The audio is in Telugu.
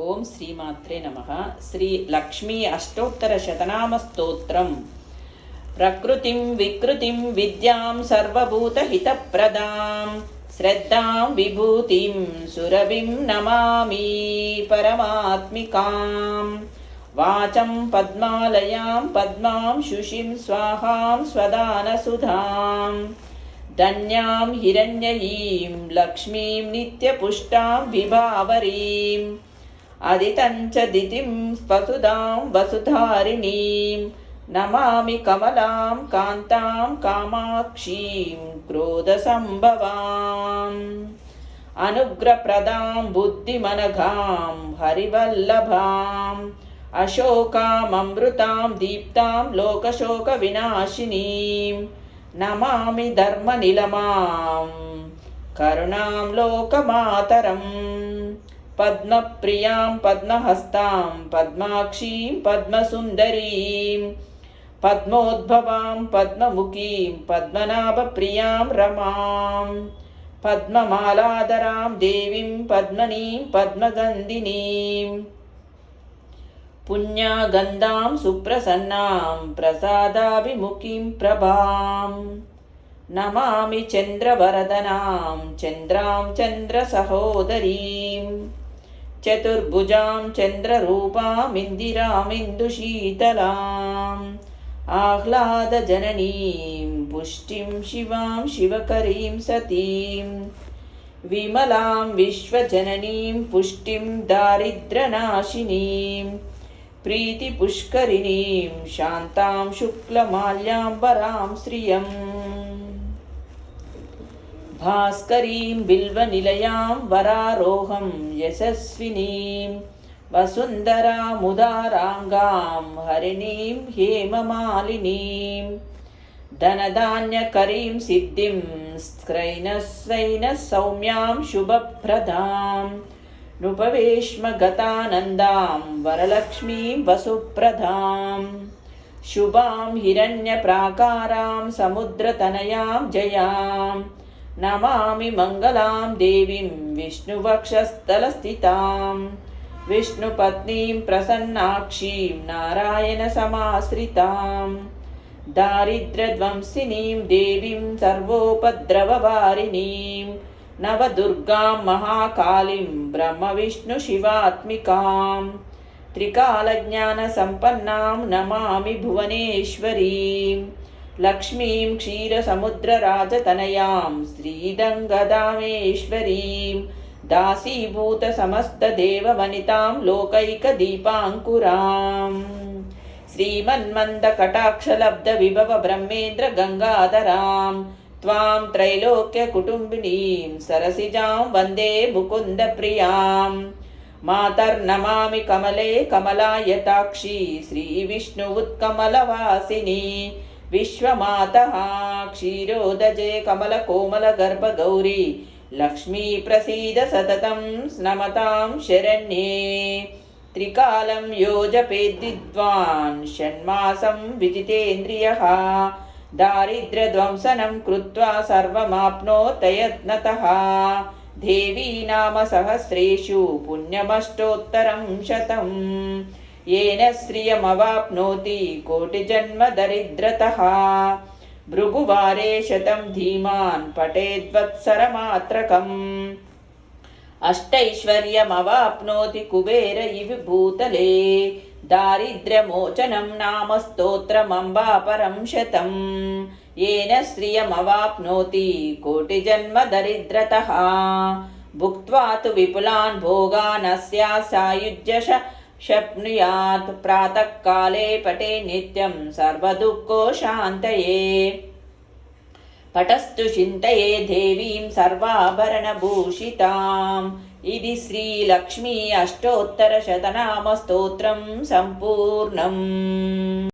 ఓం శ్రీమాత్రే నమ. శ్రీ లక్ష్మీ అష్టోత్తర శతనామ స్తోత్రం. ప్రకృతిం వికృతిం విద్యాం సర్వభూతహితప్రదాం శ్రద్ధాం విభూతిం సురభిం నమామి పరమాత్మికాం. వాచం పద్మాలయాం పద్మాం శుషిం స్వాహాం స్వదానసుధాం. ధన్యాం హిరణ్యయీం లక్ష్మీం నిత్యపుష్టాం విభావరీం. అదితంచ దితిం వసుదాం వసుధారిణీం. నమామి కమలాం కాంతాం కామాక్షీం క్రోధసంభవాం. అనుగ్రప్రదాం బుద్ధిమనఘాం హరివల్లభాం. అశోకామమృతాం దీప్తాం లోకశోక వినాశినీం నమామి ధర్మనిలమాం. కరుణాం లోకమాతరం. పద్మప్రియాం పద్మహస్తాం పద్మాక్షీం పద్మసుందరీం పద్మోద్భవాం పద్మముఖీం పద్మనాభప్రియాం రమాం పద్మమాలాధరాం దేవీం పద్మనీం పద్మగంధినీం పుణ్యాగంధాం సుప్రసన్నాం ప్రసాదాభిముఖీం ప్రభాం నమామి చంద్రవరదనాం చంద్రాం చంద్రసహోదరీం చతుర్భుజాం చంద్రరూపామిందిరామిందుశీతలాం ఆహ్లాదజననీం పుష్టిం శివాం శివకరీం సతీం విమలాం విశ్వజననీం పుష్టిం దారిద్రనాశినీం ప్రీతిపుష్కరిణీం శాంతాం శుక్లమాల్యాంబరాం శ్రియం భాస్కరీం బిల్వనిలయాం వరారోహం యశస్వినీం వసుంధరాముదారాంగాం హరిణీం హేమమాలినీం ధనధాన్యకరీం సిద్ధిం స్క్రైనస్వైన సౌమ్యాం శుభప్రదాం నృపవేష్మగతానందాం వరలక్ష్మీం వసుప్రదాం శుభాం హిరణ్యప్రాకారాం సముద్రతనయాం జయాం నమామి మంగళాం దేవీం విష్ణువక్షస్థలస్థితాం. విష్ణుపత్నీం ప్రసన్నాక్షీం నారాయణసమాశ్రితాం దారిద్ర్యధ్వంసినీం దేవీం సర్వోపద్రవవారిణీం. నవదుర్గాం మహాకాళీం బ్రహ్మవిష్ణుశివాత్మికాం. త్రికాలజ్ఞానసంపన్నాం నమామి భువనేశ్వరీం. లక్ష్మీం క్షీరసముద్రరాజతనయాం శ్రీదంగదామేశ్వరీం దాసీభూతసమస్తదేవవనితాం లోకైకదీపాంకురాం శ్రీమన్మందకటాక్షలబ్ధవిభవ బ్రహ్మేంద్ర గంగాధరాం त्वां त्रैलोक्यकुटुम्बिनीं सरसिजां वन्दे मुकुन्दप्रियां मातर्नमामि कमले कमलायताक्षी श्रीविष्णुवुत्कमलवासिनी विश्वमातः क्षीरोदजे कमलकोमलगर्भगौरी लक्ष्मी प्रसीद सततं स्नमतां शरण्ये त्रिकालं योजपेद्विद्वान् षण्मासं विजितेन्द्रियः दारिद्र्यध्वंसनं कृत्वा सर्वमाप्नोतयत्नतः देवी नाम सहस्रेषु पुण्यमष्टोत्तरं शतं येन श्रियमवाप्नोति कोटिजन्मदरिद्रतः भृगुवारे शतं धीमान् पठेद्वत्सरमात्रकम् अष्टैश्वर्यमवाप्नोति कुबेर इव भूतले दारिद्र्यमोचनं नाम स्तोत्रमम्बापरं शतं येन श्रियमवाप्नोति कोटिजन्मदरिद्रतः भुक्त्वा तु विपुलान् भोगान् अस्या सायुज्यश शप्नुयात् प्रातःकाले पटे नित्यं सर्वदुःखोशान्तये पटस्तु चिन्तये देवीं सर्वाभरणभूषिताम् इति श्रीलक्ष्मी अष्टोत्तरशतनामस्तोत्रं सम्पूर्णम्